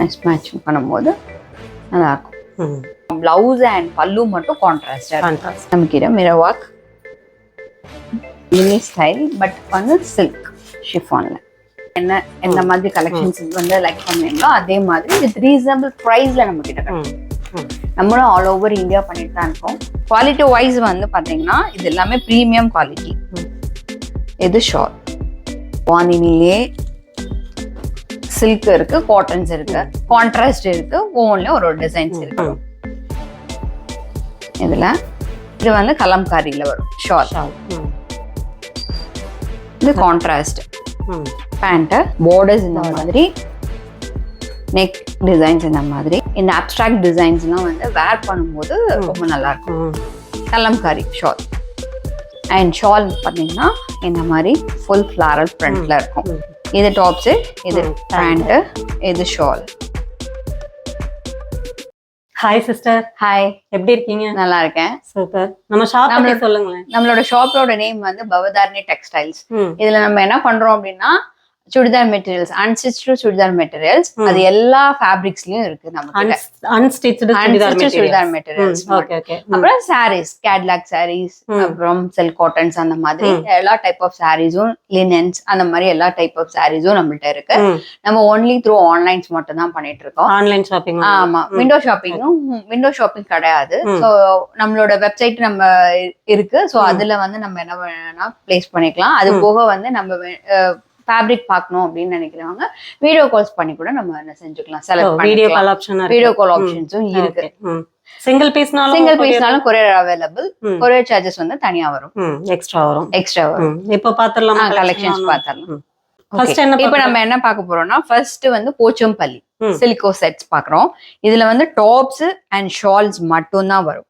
Match matching பண்ணும்போது நல்லா இருக்கும் ம். பிளவுஸ் அண்ட் பல்லு மட்டும் கான்ட்ராஸ்டாக Contrast. நமக்கு mirror work mini style but வந்து சில்க் ஷிஃபான்ல என்ன எந்த மாதிரி கலெக்ஷன்ஸ் வந்து லைக் பண்ணுவீங்களோ அதே மாதிரி வித் ரீசனபிள் ப்ரைஸ்ல நம்ம கிட்ட நம்மளும் ஆல் ஓவர் இந்தியா பண்ணிட்டு தான் இருக்கோம். குவாலிட்டி வைஸ் வந்து பாத்தீங்கன்னா இது எல்லாமே ப்ரீமியம் குவாலிட்டி. இது ஷால் வானினிலே சில்க் இருக்கு காட்டன்ஸ் இருக்கு. கான்ட்ராஸ்ட் இருக்கு ஒவ்வொன்றுலயும் ஒரு ஒரு டிசைன்ஸ் இருக்கு. இதுல இது வந்து கலம்காரியில வரும் ஷால் இது கான்ட்ராஸ்ட் ம். பேண்ட்டு பார்டர்ஸ் இந்த மாதிரி. நெக் டிசைன்ஸ் இந்த மாதிரி. இந்த அப்ட்ராக்ட் டிசைன்ஸ்லாம் வந்து வேர் பண்ணும்போது ரொம்ப நல்லா இருக்கும் கலம்காரி ஷால் அண்ட் ஷால் பார்த்தீங்கன்னா இந்த மாதிரி ஃபுல் ஃப்ளாரல் பிரிண்ட்ல இருக்கும். இது டாப்ஸ் இது ம், பேண்ட்டு இது ஷால் ஹாய் சிஸ்டர் ஹாய் எப்படி இருக்கீங்க? நல்லா இருக்கேன். சூப்பர் நம்ம ஷாப் பத்தி சொல்லுங்களேன். நம்மளோட ஷாப்போட நேம் வந்து பவதாரணி டெக்ஸ்டைல்ஸ் இதுல நம்ம என்ன பண்றோம் அப்படின்னா churidar materials unstitch churidar materials. அது எல்லா ஃபேப்ரிக்ஸ்லயும் இருக்கு நம்ம அன்ஸ்டிச்டு சுடிதார் மெட்டீரியல்ஸ் அப்புறம் சாரீஸ் கேட்லாக் சாரீஸ். அப்புறம் சில்க் காட்டன்ஸ் அந்த மாதிரி. எல்லா டைப் ஆஃப் சாரீஸும் லினன்ஸ் அந்த மாதிரி எல்லா டைப் ஆஃப் சாரீஸும் நம்மள்ட்ட இருக்கு. நம்ம ஒன்லி த்ரூ ஆன்லைன்ஸ் மட்டும் தான் பண்ணிட்டு இருக்கோம். ஆன்லைன் ஷாப்பிங் ஆமா விண்டோ ஷாப்பிங்கும் விண்டோ ஷாப்பிங் கிடையாது. ஸோ நம்மளோட வெப்சைட் நம்ம இருக்கு. ஸோ. அதுல வந்து நம்ம என்ன வேணா பிளேஸ் பண்ணிக்கலாம். அது. போக வந்து நம்ம ஃபேப்ரிக் பார்க்கணும் அப்படின்னு நினைக்கிறவங்க வீடியோ கால்ஸ் பண்ணி கூட நம்ம என்ன செஞ்சுக்கலாம் select video call option video call ஆப்ஷன்ஸும் இருக்கு. சிங்கிள் பீஸ்னாலும் சிங்கிள் பீஸ்னாலும் கொரியர் அவைலபிள். கொரியர் சார்ஜஸ் வந்து தனியா வரும். எக்ஸ்ட்ரா வரும். எக்ஸ்ட்ரா வரும். இப்போ பாத்துறலாமா கலெக்ஷன்ஸ் பார்த்தரலாம் ஃபர்ஸ்ட் என்ன இப்போ நம்ம என்ன பார்க்க போறோம்னா ஃபர்ஸ்ட் வந்து போச்சம்பள்ளி ம். சிலிக்கோ செட்ஸ் பார்க்குறோம். இதுல வந்து டாப்ஸ் அண்ட் ஷால்ஸ் மட்டும் தான் வரும்.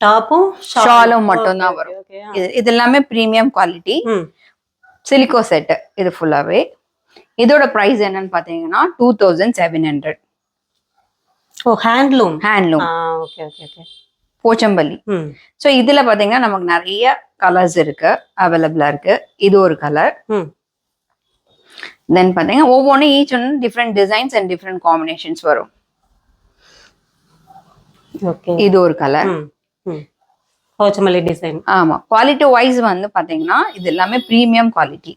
டாப்பும் ஷாலும் மட்டும்தான் வரும். இது எல்லாமே ப்ரீமியம் குவாலிட்டி சிலிக்கோ செட் இது ஃபுல்லாவே இதோட பிரைஸ் என்னன்னு பாத்தீங்கன்னா two thousand seven hundred oh handloom handloom okay okay okay Pochampally. So இதுல பாத்தீங்கன்னா நமக்கு நிறைய கலர்ஸ் இருக்கு. அவைலபிளா இருக்கு. இது ஒரு கலர் தென் பாத்தீங்கன்னா ஒவ்வொன்றும் ஈச் ஒன்று different designs and different combinations வரும். இது ஒரு கலர் போச்சமல்லி டிசைன் ஆமா குவாலிட்டி வைஸ் வந்து பாத்தீங்கன்னா இது எல்லாமே ப்ரீமியம் குவாலிட்டி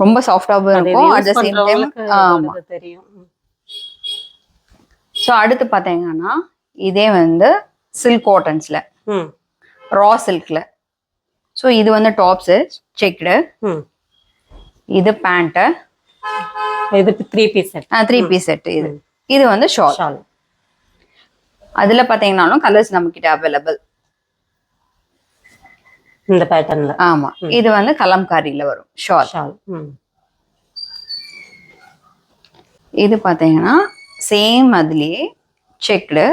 ரொம்ப சாஃப்டாகவும் இருக்கும். அட் த சேம் டைம் ஆமா. தெரியும். ஸோ அடுத்து பாத்தீங்கன்னா இதே வந்து சில்க் காட்டன்ஸ்ல ம். ரா சில்க்ல ஸோ இது வந்து டாப்ஸ் செக்டு ம். இது பேண்ட்டு இது three piece set three piece set இது. இது வந்து ஷால் ஷால் அதுல பாத்தீங்கன்னாலும் கலர்ஸ் நம்ம கிட்ட அவைலபிள் இந்த பேட்டர்ன்ல ஆமா. இது வந்து கலம்காரியில வரும். ஷால் ஷால் ம். இது பாத்தீங்கன்னா சேம் அதுலயே செக்டு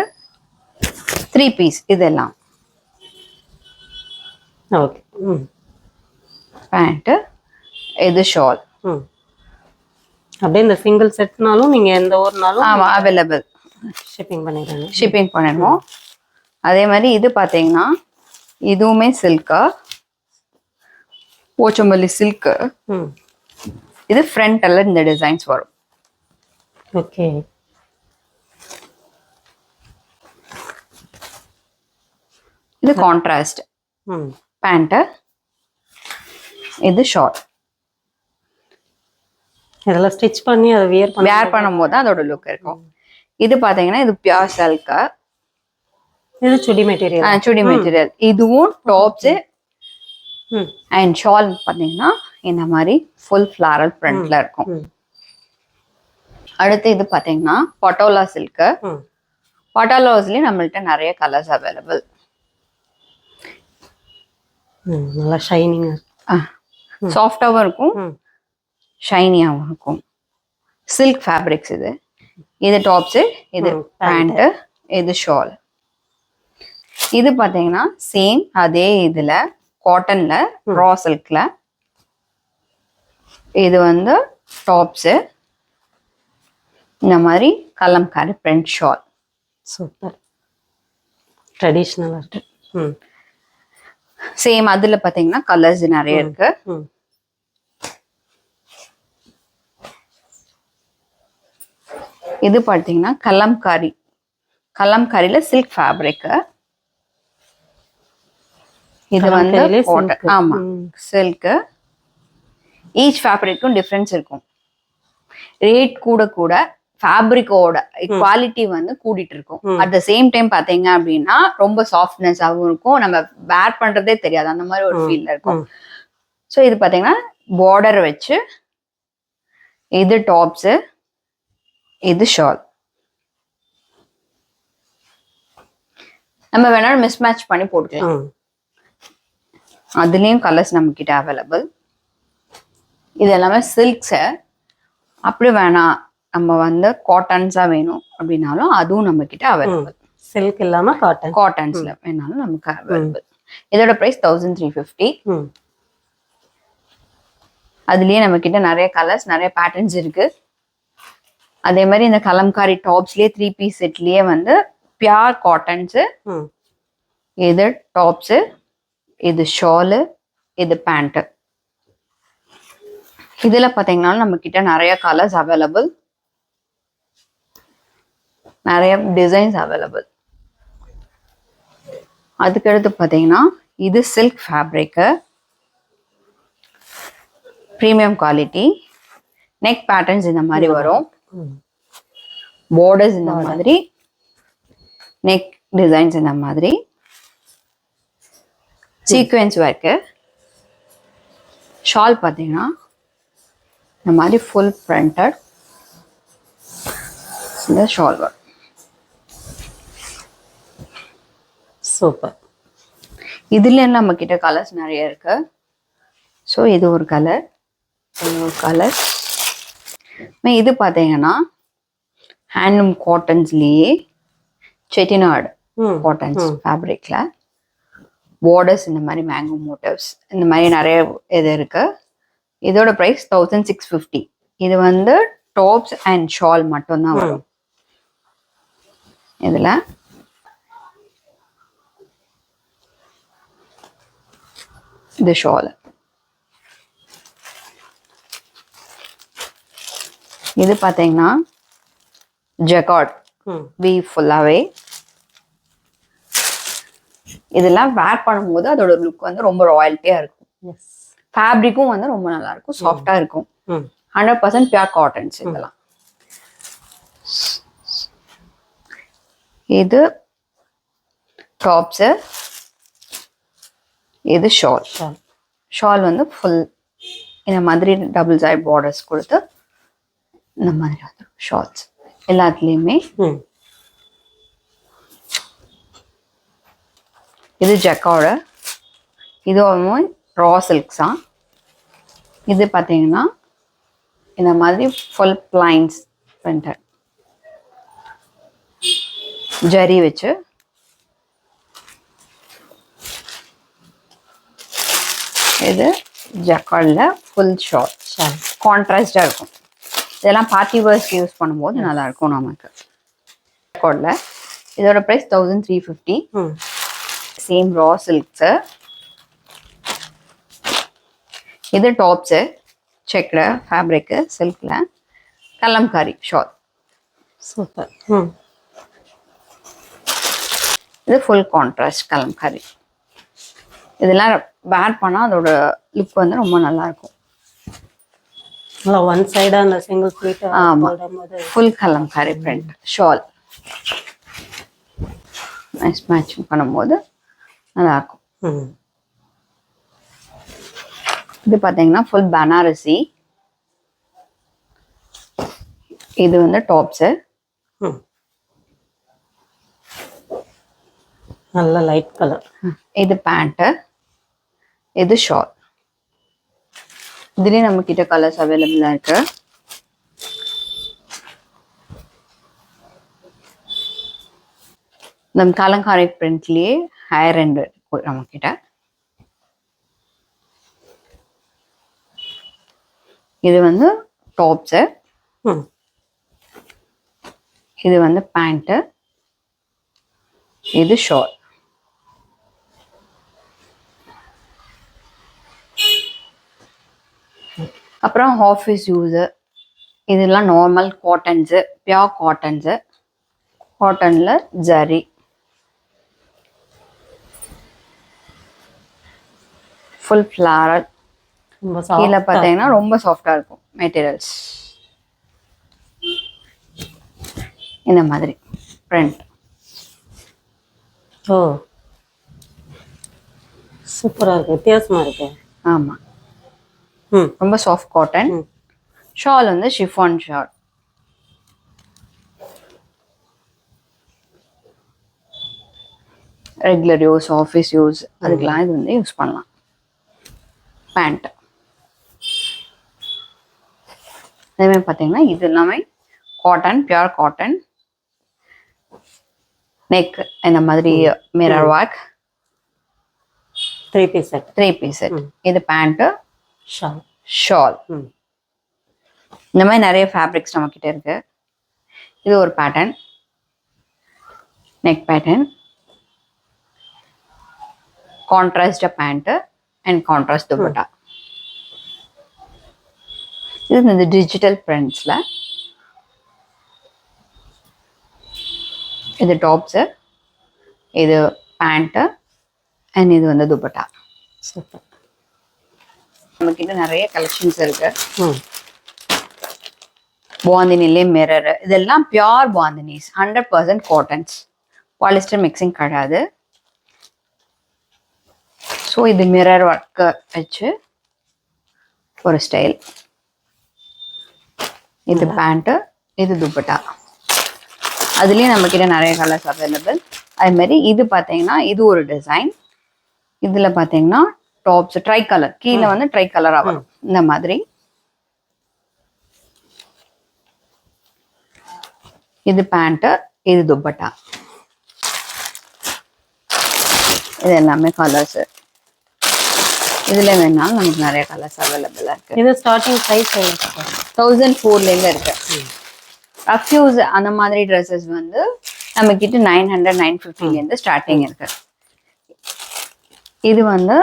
த்ரீ பீஸ் இதெல்லாம். ஓகே ம். பேண்ட்டு இது ஷால் ம். அப்படியே இந்த சிங்கிள் செட்னாலும் நீங்க எந்த ஊர்னாலும் ஆமா அவைலபிள் ஷிப்பிங் பண்ணிடுறாங்க ஷிப்பிங் பண்ணிடுவோம் அதே மாதிரி இது பார்த்தீங்கன்னா இதுவுமே சில்கா போச்சம்பள்ளி சில்க்கு இது ஃப்ரண்ட் எல்லாம் இந்த டிசைன்ஸ் வரும். ஓகே. இது கான்ட்ராஸ்ட் பேண்ட்டு இது ஷார்ட் இதெல்லாம் ஸ்டிச் பண்ணி அதை வியர் பண்ணி வேர் பண்ணும்போது தான் அதோட லுக் இருக்கும். இது பார்த்தீங்கன்னா இது பியூர் சில்கா இது சுடி மெட்டீரியல் சுடி மெட்டீரியல் இதுவும் டாப்ஸ் அண்ட் ஷால் பார்த்தீங்கன்னா இந்த மாதிரி ஃபுல் ஃப்ளாரல் பிரிண்ட்ல இருக்கும். அடுத்து இது பார்த்தீங்கன்னா பட்டோலா சில்க்கு ம். பட்டாலாஸ்லேயும் நம்மள்ட்ட நிறைய கலர்ஸ் அவைலபிள் நல்லா ஷைனிங் சாஃப்டாகவும் இருக்கும். ஷைனியாகவும் இருக்கும். சில்க் ஃபேப்ரிக்ஸ் இது. இது டாப்ஸு இது. பேண்ட்டு இது ஷால் இது பார்த்தீங்கன்னா சேம் அதே இதில் காட்டனில் ரா சில்கில் இது வந்து டாப்ஸு இந்த மாதிரி கலம்காரி பிரிண்ட் ஷால் சூப்பர் ட்ரெடிஷ்னலாக சேம் அதில் பார்த்தீங்கன்னா கலர்ஸ் நிறைய இருக்கு. இது பார்த்தீங்கன்னா கலம்காரி. கலம்காரியில சில்க் ஃபேப்ரிக் இது வந்து. ஆமா ம். சில்க் ஈச் ஃபேப்ரிக்கும் டிஃப்ரென்ஸ் இருக்கும். ரேட் கூட கூட ஃபேப்ரிக்கோட குவாலிட்டி வந்து கூடிட்டு இருக்கும். அட் த சேம் டைம் பாத்தீங்க அப்படின்னா ரொம்ப சாஃப்ட்னஸாகவும் இருக்கும். நம்ம வேர் பண்றதே தெரியாது. அந்த மாதிரி ஒரு. ஃபீல்ல இருக்கும். ஸோ இது பாத்தீங்கன்னா பார்டர் வச்சு இது டாப்ஸ் இது ஷால். நம்ம வேணாலும் மிஸ் மேட்ச் பண்ணி போட்டுக்கலாம். அதுலேயும் கலர்ஸ் நம்ம கிட்ட அவைலபிள் இது எல்லாமே சில்க்ஸு அப்படி வேணாம் நம்ம வந்து காட்டன்ஸா வேணும் அப்படின்னாலும் அதுவும் நம்ம கிட்ட அவைலபிள் சில்க் இல்லாம காட்டன் காட்டன்ஸ்ல வேணாலும் நமக்கு அவைலபிள் இதோட பிரைஸ் தௌசண்ட் த்ரீ ஃபிஃப்டி அதுலயே நம்ம கிட்ட நிறைய கலர்ஸ் நிறைய பேட்டர்ன்ஸ் இருக்கு. அதே மாதிரி இந்த கலம்காரி டாப்ஸ்லயே த்ரீ பீஸ் செட்லயே வந்து பியார் காட்டன்ஸ் இது டாப்ஸ் இது ஷாலு இது பேண்ட் இதுல பாத்தீங்கன்னா நம்ம கிட்ட நிறைய கலர்ஸ் அவைலபிள் நிறைய டிசைன்ஸ் அவைலபிள் அதுக்கடுத்து பாத்தீங்கன்னா இது silk fabric premium quality neck patterns இந்த மாதிரி வரும். பார்டர்ஸ் இந்த மாதிரி. நெக் டிசைன்ஸ் இந்த மாதிரி. சீக்வென்ஸ் ஒர்க்கு ஷால் பார்த்தீங்கன்னா இந்த மாதிரி ஃபுல் பிரிண்டட் இந்த ஷால் ஒர்க் சூப்பர் இதுல நம்ம கிட்ட கலர்ஸ் நிறைய இருக்கு. ஸோ இது ஒரு கலர் ஒரு கலர் இது பார்த்தீங்கன்னா ஹேண்ட்லூம் காட்டன்ஸ்லேயே செட்டிநாடு காட்டன்ஸ் ஃபேப்ரிக்ல பார்டர்ஸ் இந்த மாதிரி மேங்கோ மோட்டிவ்ஸ் இந்த மாதிரி நிறைய இது இருக்கு. இதோட ப்ரைஸ் தௌசண்ட் சிக்ஸ் ஃபிஃப்டி இது வந்து டாப்ஸ் அண்ட் ஷால் மட்டும்தான் வரும். இதுல இது ஷால் இது பார்த்தீங்கன்னா ஜெகாட் வி ஃபுல்லாகவே இதெல்லாம் வேர் பண்ணும்போது அதோட லுக் வந்து ரொம்ப ராயல்ட்டியாக இருக்கும். ஃபேப்ரிக்கும் வந்து ரொம்ப நல்லா இருக்கும். சாஃப்டாக இருக்கும் ஹண்ட்ரட் பர்சன்ட் பியூர் காட்டன்ஸ் இதெல்லாம். இது டாப்ஸு இது ஷால் ஷால் ஷால் வந்து ஃபுல் இந்த மாதிரி டபுள் சைட் பார்டர்ஸ் கொடுத்து இந்த மாதிரி வந்துடும் ஷால்ஸ் எல்லாத்துலேயுமே இது ஜக்காவோட. இது ஆல்மோஸ்ட் ரா சில்க்ஸ் தான் இது பார்த்தீங்கன்னா இந்த மாதிரி ஃபுல் பிளைன்ஸ் பிரிண்டட் ஜரி வச்சு. இது ஜக்கார்டில் ஃபுல் ஷார்ட் கான்ட்ராஸ்டாக இருக்கும். இதெல்லாம் பார்ட்டி வேர்ஸ்க்கு யூஸ் பண்ணும்போது நல்லா இருக்கும் நமக்கு. ஜக்கார்டில் இதோட price thousand three fifty same raw silks இது டாப்ஸு செக்டு ஃபேப்ரிக்கு சில்கில் கல்லம்காரி ஷால் சூப்பர். இது ஃபுல் கான்ட்ராஸ்ட் கலம்காரி இதெல்லாம் வேர் பண்ணால் அதோட லுக் வந்து ரொம்ப நல்லா நல்லா ஒன் சைடா அந்த சிங்கிள் ஸ்லீட் ஆமா. Full kalamkari print shawl nice matching பண்ணும்போது நல்லா இருக்கும் ம். இது பார்த்தீங்கன்னா ஃபுல் பனாரசி இது வந்து டாப்ஸு நல்ல லைட் கலர் இது பேண்ட்டு இது ஷால் இதுலேயும் நம்ம கிட்ட கலர்ஸ் அவைலபிளாக இருக்கு. நம்ம கலங்காரி பிரிண்ட்லேயே ஹேர் அண்ட் நம்ம கிட்ட இது வந்து டாப்ஸு இது வந்து பேண்ட்டு இது ஷால் அப்புறம் ஆஃபீஸ் யூஸு இதெல்லாம் நார்மல் காட்டன்ஸு பியோர் காட்டன்ஸு காட்டனில் ஜரி ஃபுல் ஃப்ளாரல் கீழே பார்த்தீங்கன்னா ரொம்ப சாஃப்டாக இருக்கும் மெட்டீரியல்ஸ் இந்த மாதிரி print. ஓ. சூப்பரா இருக்கு வித்தியாசமா இருக்கு. ஆமாம் ரொம்ப சாஃப்ட் காட்டன். ஷால் வந்து chiffon shawl regular use office use அதுக்கெல்லாம் இது வந்து யூஸ் பண்ணலாம். பேண்ட் அதேமாதிரி பார்த்தீங்கன்னா இது எல்லாமே காட்டன் பியூர் காட்டன் நெக் இந்த மாதிரி mirror work three piece set three piece set இது பேண்ட்டு ஷால். ஷால். இந்த மாதிரி நிறைய ஃபேப்ரிக்ஸ் நம்ம கிட்ட இருக்கு. இது ஒரு pattern neck pattern contrast pant and contrast dupatta இது இந்த டிஜிட்டல் பிரிண்ட்ஸில் இது டாப்ஸு இது பேண்ட்டு அண்ட் இது வந்து துப்பட்டா சூப்பர். நம்மக்கிட்ட நிறைய கலெக்ஷன்ஸ் இருக்கு. பாந்தினிலே மிரர் இதெல்லாம் pure bandhanis hundred percent cottons polyester mixing கிடையாது. ஸோ இது மிரர் ஒர்க்கை வச்சு ஒரு ஸ்டைல் இது பேண்ட்டு இது துப்பட்டா. அதுலேயும் நம்மக்கிட்ட நிறைய கலர்ஸ் அவைலபிள் அதுமாரி இது பார்த்தீங்கன்னா இது ஒரு டிசைன் இதில் பார்த்தீங்கன்னா டாப்ஸ் ட்ரை கலர் கீழே வந்து ட்ரை கலராக வரும். இந்த மாதிரி. இது பேண்ட்டு இது துப்பட்டா. இது எல்லாமே கலர்ஸ் இதுல வேணாலும் நமக்கு நிறைய கலர்ஸ் அவைலபிளா இருக்கு. இது ஸ்டார்டிங் ப்ரைஸ் தௌசண்ட் ஃபோர்லேருந்து இருக்கு. ரஃப்யூஸ் அந்த மாதிரி ட்ரெஸ்ஸஸ் வந்து நம்ம கிட்ட நைன் ஹண்ட்ரட் நைன் ஃபிஃப்டிலேருந்து ஸ்டார்டிங் இருக்கு. இது வந்து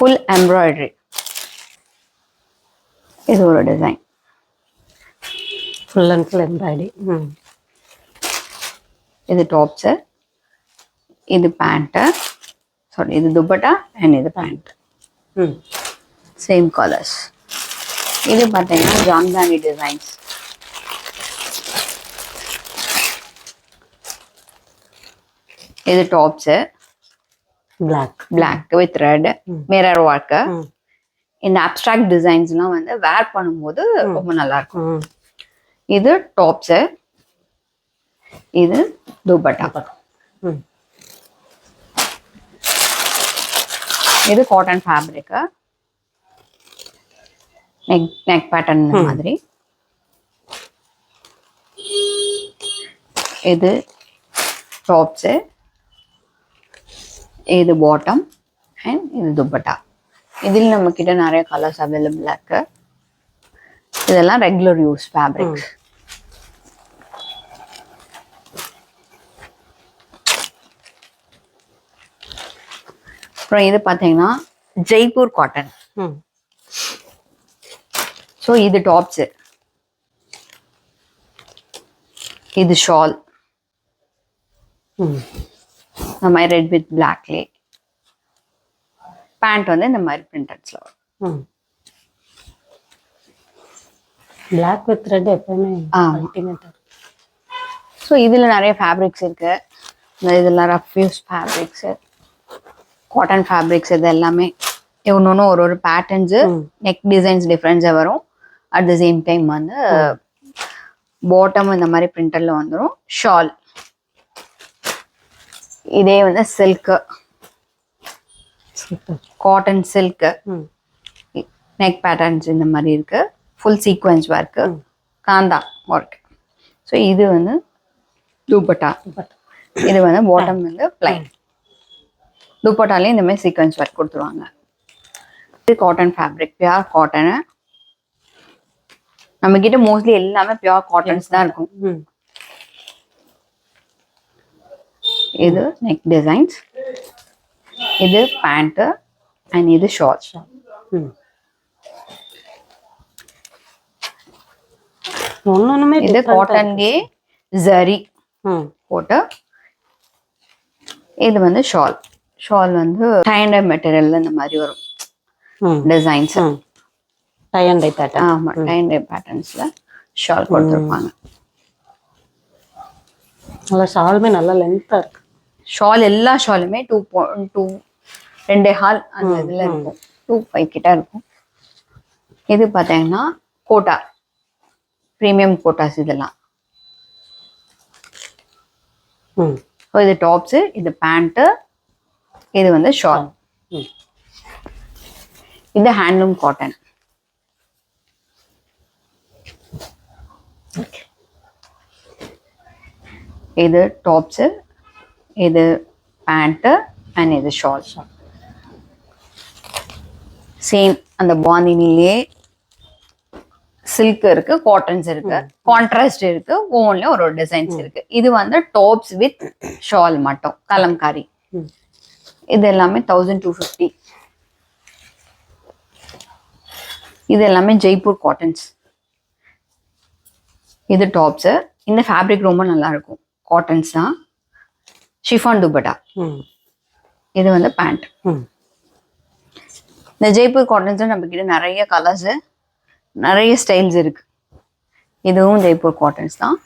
ஃபுல் எம்ப்ராய்டரி இது ஒரு design full and full embroidery ம் இது டாப்ஸு இது பேண்ட்டு சாரி இது துப்பட்டா அண்ட் இது பேண்ட் ம் சேம் கலர்ஸ் இது பார்த்தீங்கன்னா ஜாம்தானி டிசைன்ஸ் இது tops black black with red mirror work இந்த அப்ட்ராக்ட் டிசைன்ஸ்லாம் வந்து வேர் பண்ணும்போது ரொம்ப நல்லா இருக்கும் ம் இது டாப்ஸு இது துப்பட்டா ம் இது cotton fabric neck neck pattern மாதிரி. இது டாப்ஸு இது பாட்டம் அண்ட் இது துப்பட்டா. இதில் நம்ம கிட்ட நிறைய கலர்ஸ் அவைலபிளாக இருக்கு. இதெல்லாம் ரெகுலர் யூஸ் ஃபேப்ரிக்ஸ் அப்புறம் இது பார்த்தீங்கன்னா ஜெய்ப்பூர் காட்டன் ஸோ இது டாப்ஸு இது ஷால் இந்த மாதிரி ரெட் வித் பிளாக்லே பேண்ட் வந்து இந்த மாதிரி பிரிண்டட்ஸில் வரும் பிளாக் வித் ரெட் எப்பவுமே. அல்டிமேட்டாக ஸோ இதில் நிறைய ஃபேப்ரிக்ஸ் இருக்கு. இந்த இதெல்லாம் rough use fabrics cotton fabrics இது எல்லாமே. ஒன்று ஒரு ஒரு பேட்டர்ன்ஸு. நெக் டிசைன்ஸ் டிஃப்ரென்ஸாக வரும். அட் த சேம் டைம் வந்து பாட்டம் இந்த மாதிரி பிரிண்டரில் வந்துடும் ஷால் இதே வந்து silk cotton silk neck patterns இந்த மாதிரி இருக்கு. Full sequins work. Kantha work so இது வந்து துப்பட்டா பட் இது வந்து பாட்டம் வந்து பிளைன் துப்பட்டாலே இந்த மாதிரி சீக்வன்ஸ் ஒர்க் கொடுத்துருவாங்க. இது காட்டன் ஃபேப்ரிக் பியூர் காட்டனு நம்ம கிட்ட மோஸ்ட்லி எல்லாமே பியூர் காட்டன்ஸ் தான் இருக்கும் ம் இது நெக் டிசைன்ஸ் இது பேண்ட்டு அண்ட் இது ஷார்ட்ஸ் ம் ஒண்ணு ஒண்ணுமே இது. காட்டன்லயே ஜரி ம் போட்டு இது வந்து ஷால் ஷால் வந்து டைண்ட் மெட்டீரியல்ல இந்த மாதிரி வரும். Designs tie and tie pattern ஆமா டைண்ட் பேட்டர்ன்ஸ்ல ஷால் கொடுத்துருப்பாங்க நல்லா ஷாலுமே நல்லா லென்த்தா இருக்கு. ஷால் எல்லா ஷாலுமே டூ டூ ரெண்டே ஹால் அந்த இதுல இருக்கும். டூ ஃபைவ் கிட்ட இருக்கும். இது பார்த்தீங்கன்னா கோட்டா ப்ரீமியம் கோட்டாஸ் இதெல்லாம். இது டாப்ஸு இது பேண்ட்டு இது வந்து ஷால் இது ஹேண்ட்லூம் காட்டன் இது டாப்ஸு இது பேண்ட்டு அண்ட் இது ஷால் சேம் அந்த பாந்தினிலே சில்க் இருக்கு காட்டன்ஸ் இருக்கு. கான்ட்ராஸ்ட் இருக்கு ஒவ்வொன்றுலயும் ஒரு ஒரு டிசைன்ஸ் இருக்கு. இது வந்து டாப்ஸ் வித் ஷால் மட்டும் கலம்காரி. இது எல்லாமே தௌசண்ட் டூ ஃபிஃப்டி இது எல்லாமே ஜெய்ப்பூர் காட்டன்ஸ் இது டாப்ஸு இந்த ஃபேப்ரிக் ரொம்ப நல்லா இருக்கும். காட்டன்ஸ் தான். ஷிஃபான் துப்பட்டா ம் இது வந்து பேண்ட் ம் இந்த ஜெய்ப்பூர் காட்டன்ஸ் நம்ம கிட்ட நிறைய கலர்ஸ் நிறைய ஸ்டைல்ஸ் இருக்கு. இதுவும் ஜெய்ப்பூர் காட்டன்ஸ் தான்.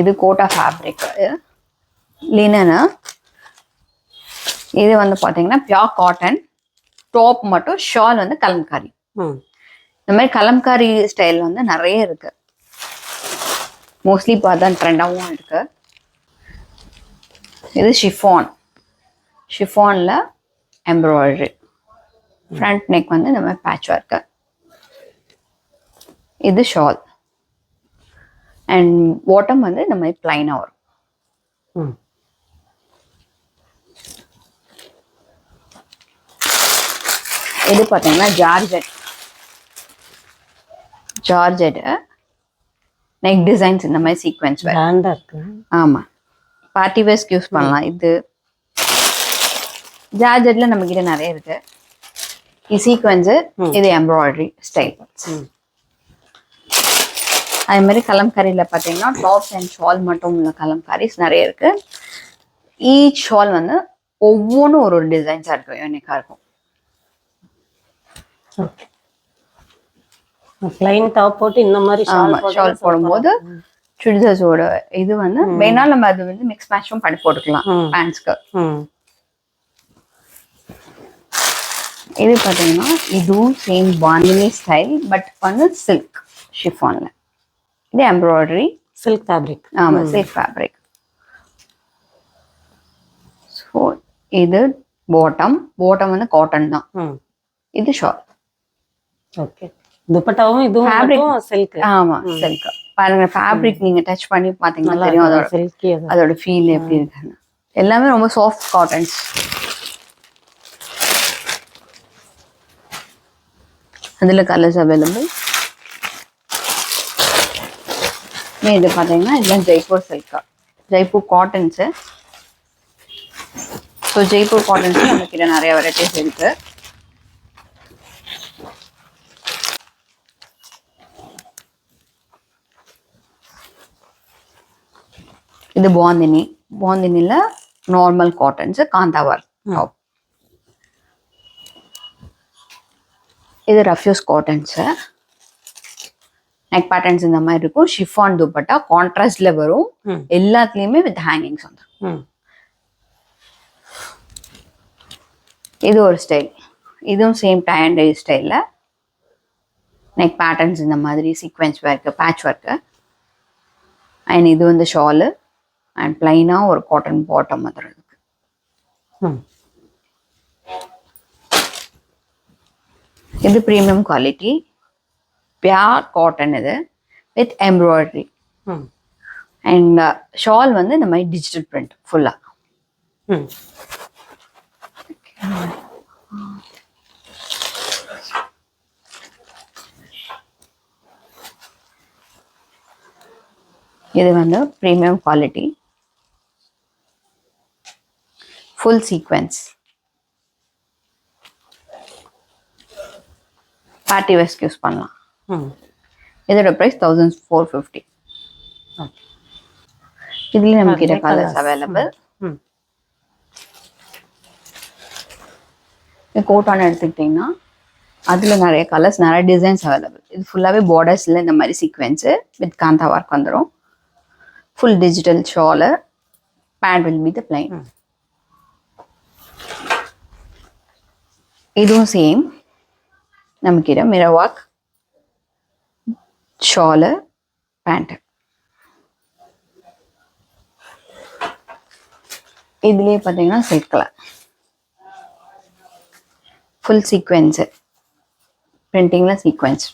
இது கோட்டா ஃபேப்ரிக் லினனு இது வந்து பார்த்தீங்கன்னா பியோர் காட்டன் டாப் மட்டும் ஷால் வந்து கலம்காரி. ம் இந்த மாதிரி கலம்காரி ஸ்டைல் வந்து நிறைய இருக்கு. மோஸ்ட்லி இப்போ அதான் ட்ரெண்டாகவும் இருக்கு. இது ஷிஃபான் ஷிஃபானில் எம்ப்ராய்டரி ஃப்ரண்ட் நெக் வந்து இந்த மாதிரி பேட்ச் ஒர்க்கு இது ஷால் அண்ட் பாட்டம் வந்து இந்த மாதிரி பிளைனாக வரும். இது பார்த்தீங்கன்னா ஜார்ஜெட். ஜார்ஜெட் நெக் டிசைன்ஸ் இந்த மாதிரி சீக்வென்ஸ் வேறு கிராண்டா இருக்கு. ஆமா. பார்ட்டி வேஸ்க்கு யூஸ் பண்ணலாம். இது ஜார்ஜெட்ல நம்ம கிட்ட நிறைய இருக்கு. இது சீக்வன்ஸ் இது எம்ப்ராய்டரி ஸ்டைல் அதே மாதிரி கலம்காரியில பாத்தீங்கன்னா டாப்ஸ் அண்ட் ஷால் மட்டும் உள்ள கலம்காரிஸ் நிறைய இருக்கு. ஈச் ஷால் வந்து ஒவ்வொன்றும் ஒரு ஒரு டிசைன்ஸா இருக்கும். யூனிக்கா இருக்கும். பிளைன் டாப் போட்டு இந்த மாதிரி ஷால் போடும்போது சுடிதார்ஸோட இது வந்து வேணா நம்ம அது வந்து மிக்ஸ் மேட்சும் பண்ணி போட்டுக்கலாம். பேண்ட்ஸ்க்கு இது பார்த்தீங்கன்னா இதுவும் சேம் பாண்டினி ஸ்டைல் பட் வந்து சில்க் ஷிஃபான்ல இது எம்ப்ராய்டரி சில்க் ஃபேப்ரிக் ஆமா சில்க் ஃபேப்ரிக் ஸோ இது பாட்டம் பாட்டம் வந்து காட்டன் தான். இது ஷால் ஓகே துப்பட்டாவும் இதுவும். மட்டும் சில்க் ஆமா சில்க் பாருங்க ஃபேப்ரிக் நீங்க டச் பண்ணி பார்த்தீங்கன்னா நல்லா தெரியும். அதோட அதோட ஃபீல் எப்படி இருக்குன்னு. எல்லாமே ரொம்ப சாஃப்ட் காட்டன்ஸ் அதில் கலர்ஸ் அவைலபிள் இது பார்த்தீங்கன்னா இதெல்லாம் Jaipur Chilika Jaipur cottons so Jaipur cottons நம்ம கிட்ட நிறைய வெரைட்டிஸ் இருக்கு. இது பாந்தினி. பாந்தினில நார்மல் காட்டன்ஸ் காந்தாவர் டாப் இது ரஃப்யூஸ் காட்டன்ஸு நெக் பேட்டர்ன்ஸ் இந்த மாதிரி இருக்கும். ஷிஃபான் துப்பட்டா கான்ட்ராஸ்ட்ல வரும். எல்லாத்துலயுமே வித் ஹேங்கிங்ஸ் வந்துடும் ம். இது ஒரு ஸ்டைல் இதுவும் சேம் டை அண்ட் டை ஸ்டைலில் நெக் பேட்டர்ன்ஸ் இந்த மாதிரி sequence work patch work and இது வந்து ஷாலு அண்ட் பிளைனாக ஒரு காட்டன் பாட்டம் வந்துடும் இதுக்கு இது ப்ரீமியம் குவாலிட்டி பியார் காட்டன் இது வித் எம்ப்ராய்டரி அண்ட் ஷால் வந்து இந்த மாதிரி டிஜிட்டல் பிரிண்ட் ஃபுல்லாக இது வந்து premium quality full sequins party west use பண்ணலாம். இதோட ப்ரைஸ் தௌசண்ட் ஃபோர் ஃபிஃப்டி இதுலேயும் நம்ம கிட்ட நிறைய கலர்ஸ். அவைலபிள் கோட்டான எடுத்துக்கிட்டிங்கன்னா அதில் நிறைய கலர்ஸ் நிறைய டிசைன்ஸ் அவைலபிள் இது ஃபுல்லாகவே பார்டர்ஸில் இந்த மாதிரி சீக்வென்ஸு வித் காந்தா ஒர்க் வந்துடும் full digital shawl pant will be the plain இதுவும் சேம் நமக்கிட்ட மிரர் ஒர்க் ஷாலு பேண்ட் இதுலயே பார்த்தீங்கன்னா சில்க் கலர் ஃபுல் சீக்வென்ஸு பிரிண்டிங்கில் சீக்வென்ஸ்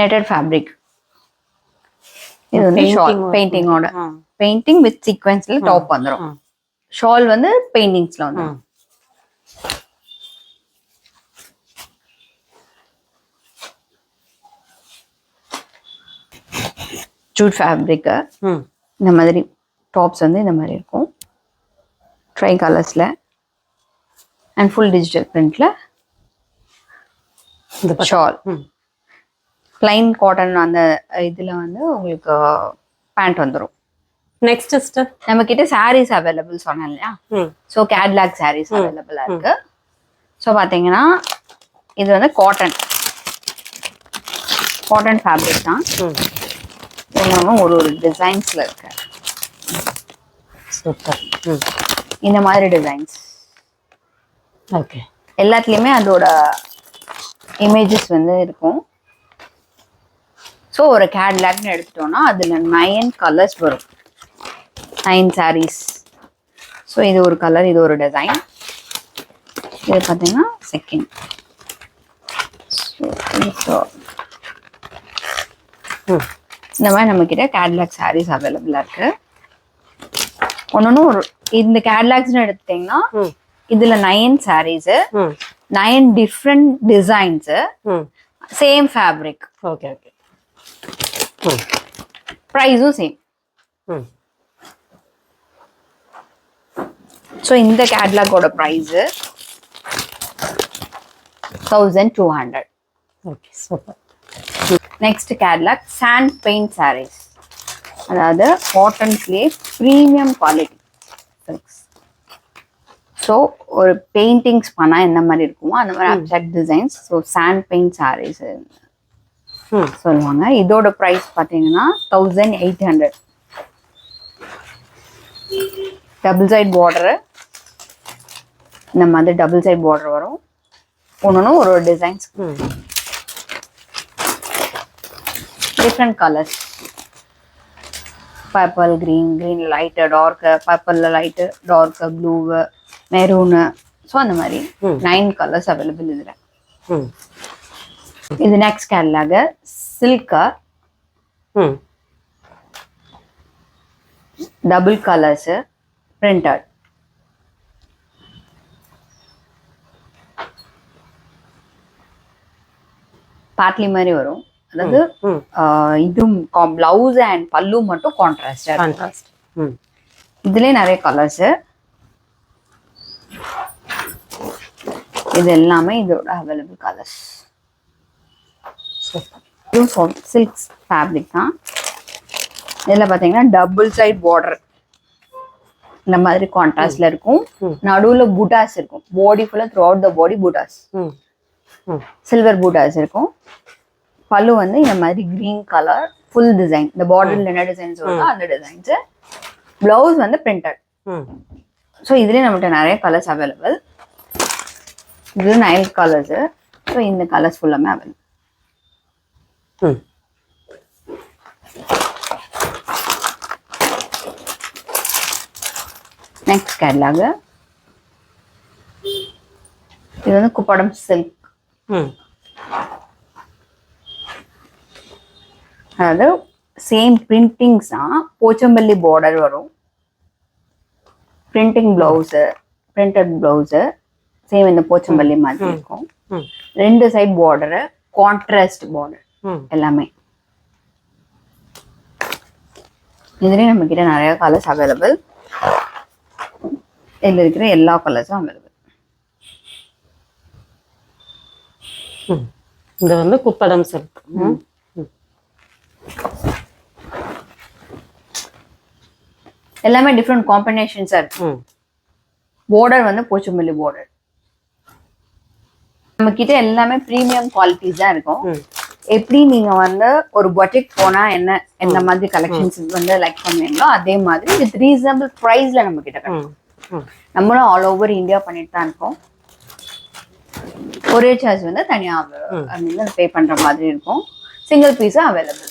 நெட்டட் ஃபேப்ரிக் இது வந்து ஷால். பெயிண்டிங்கோட பெயிண்டிங் வித் சீக்வென்ஸில் டாப் வந்துடும் ஷால் வந்து பெயிண்டிங்ஸில் வந்துடும் ஜூட் ஃபேப்ரிக்கு இந்த மாதிரி டாப்ஸ் வந்து இந்த மாதிரி இருக்கும். ட்ரை கலர்ஸில் அண்ட் ஃபுல் டிஜிட்டல் பிரிண்டில் இந்த. ஷால் ம். பிளைன் காட்டன் அந்த இதில் வந்து உங்களுக்கு பேண்ட் வந்துடும் நெக்ஸ்ட் சிஸ்டர் நம்ம கிட்ட சாரீஸ் அவைலபிள் சொன்னேன் இல்லையா ஸோ கேட்லாக் சாரீஸ் அவைலபிளாக இருக்கு. ஸோ பார்த்தீங்கன்னா இது வந்து காட்டன் காட்டன் ஃபேப்ரிக் தான். ம். எல்லாமே ஒரு ஒரு டிசைன்ஸில் இருக்கு. சூப்பர் இந்த மாதிரி டிசைன்ஸ் ஓகே எல்லாத்துலேயுமே அதோட இமேஜஸ் வந்து இருக்கும். ஸோ ஒரு கேட்லாக்னு எடுத்துட்டோம்னா அதில் நைன் கலர்ஸ் வரும். நைன் சாரீஸ் ஸோ இது ஒரு கலர் இது ஒரு டிசைன் இது பார்த்தீங்கன்னா செகண்ட் இந்த மாதிரி நம்மக்கிட்ட கேட்லாக் சாரீஸ் அவைலபிளாக இருக்கு. ஒன்று ஒரு இந்த கேட்லாக்ஸ்னு எடுத்துட்டிங்கன்னா இதில் nine saris nine different designs same fabric okay okay ப்ரைஸும் சேம் ம் ஸோ இந்த கேட்லாகோட price thousand two hundred okay super next catalogue sand paint saris அதாவது காட்டன்ஸ்லேயே ப்ரீமியம் குவாலிட்டி ஸோ ஒரு பெயிண்டிங்ஸ் பண்ணால் எந்த மாதிரி இருக்குமோ அந்த மாதிரி abstract designs so sand paint saris சொல்லுவாங்க. இதோட ப்ரைஸ் பார்த்தீங்கன்னா thousand eight hundred double side border இந்த மாதிரி டபுள் சைட் பார்டர் வரும். ஒன்று ஒரு ஒரு designs different colours purple green green light dark பர்பிளில் light dark blue maroon so அந்த மாதிரி. நைன் கலர்ஸ் அவைலபிள் இதில். இது நெக்ஸ்ட் கேட்லாக சில்கா டபுள் கலர்ஸு பிரிண்டட் பாட்லி மாதிரி வரும். அதாவது ம் ஆஹ், இது பிளவுஸ் அண்ட் பல்லு மட்டும் கான்ட்ராஸ்டாக ஃபேண்டாஸ்ட் ம். இதுலேயே நிறைய கலர்ஸு இது எல்லாமே இதோட அவைலபிள் கலர்ஸ் இதுவும் சில்க் ஃபேப்ரிக் தான். இதில் பார்த்தீங்கன்னா டபுள் சைட் பார்டர் இந்த மாதிரி கான்ட்ராஸ்ட்ல இருக்கும். நடுவுல பூட்டாஸ் இருக்கும். பாடி ஃபுல்லாக throughout the body butas. Silver butas இருக்கும். பல்லு வந்து இந்த மாதிரி கிரீன் கலர் ஃபுல் டிசைன் இந்த பார்டர்ல என்ன டிசைன்ஸ் வருதோ அந்த டிசைன்ஸ் பிளவுஸ் வந்து பிரிண்டட் ஸோ இதுலேயே நம்மகிட்ட நிறைய கலர்ஸ் அவைலபிள் இது நைன் கலர்ஸு ஸோ இந்த கலர்ஸ் ஃபுல்லாமே அவைலபிள் நெக்ஸ்ட் கேட்லாக் இது வந்து குப்படம் சில்க் அதாவது சேம் பிரிண்டிங்ஸ் தான் போச்சம்பள்ளி பார்டர் வரும் printing blouse printed blouse same இந்த போச்சம்பள்ளி மாதிரி. இருக்கும் ரெண்டு சைட் பார்டரு கான்ட்ராஸ்ட் பார்டர் எல்லாமே இதுலேயே நம்ம கிட்ட நிறைய கலர்ஸ் அவைலபிள் இதில் இருக்கிற எல்லா கலர்ஸும் அவைலபிள் ம் இது வந்து குப்படம் சில்க் ம். எல்லாமே டிஃப்ரெண்ட் காம்பினேஷன்ஸாக இருக்கு. border வந்து போச்சம்பள்ளி border. நம்ம கிட்ட எல்லாமே ப்ரீமியம் குவாலிட்டிஸ் தான் இருக்கும். எப்படி நீங்க வந்து ஒரு பொட்டிக் போனா என்ன எந்த மாதிரி கலெக்ஷன்ஸ் வந்து லைக் பண்ணுவீங்களோ அதே மாதிரி வித் ரீசனபிள் ப்ரைஸ்ல நம்ம கிட்ட நம்மளும் ஆல் ஓவர் இந்தியா பண்ணிட்டு தான் இருக்கோம். ஒரே சார்ஜ் வந்து தனியாக பே பண்ணுற மாதிரி இருக்கும். சிங்கிள் பீஸும் அவைலபிள்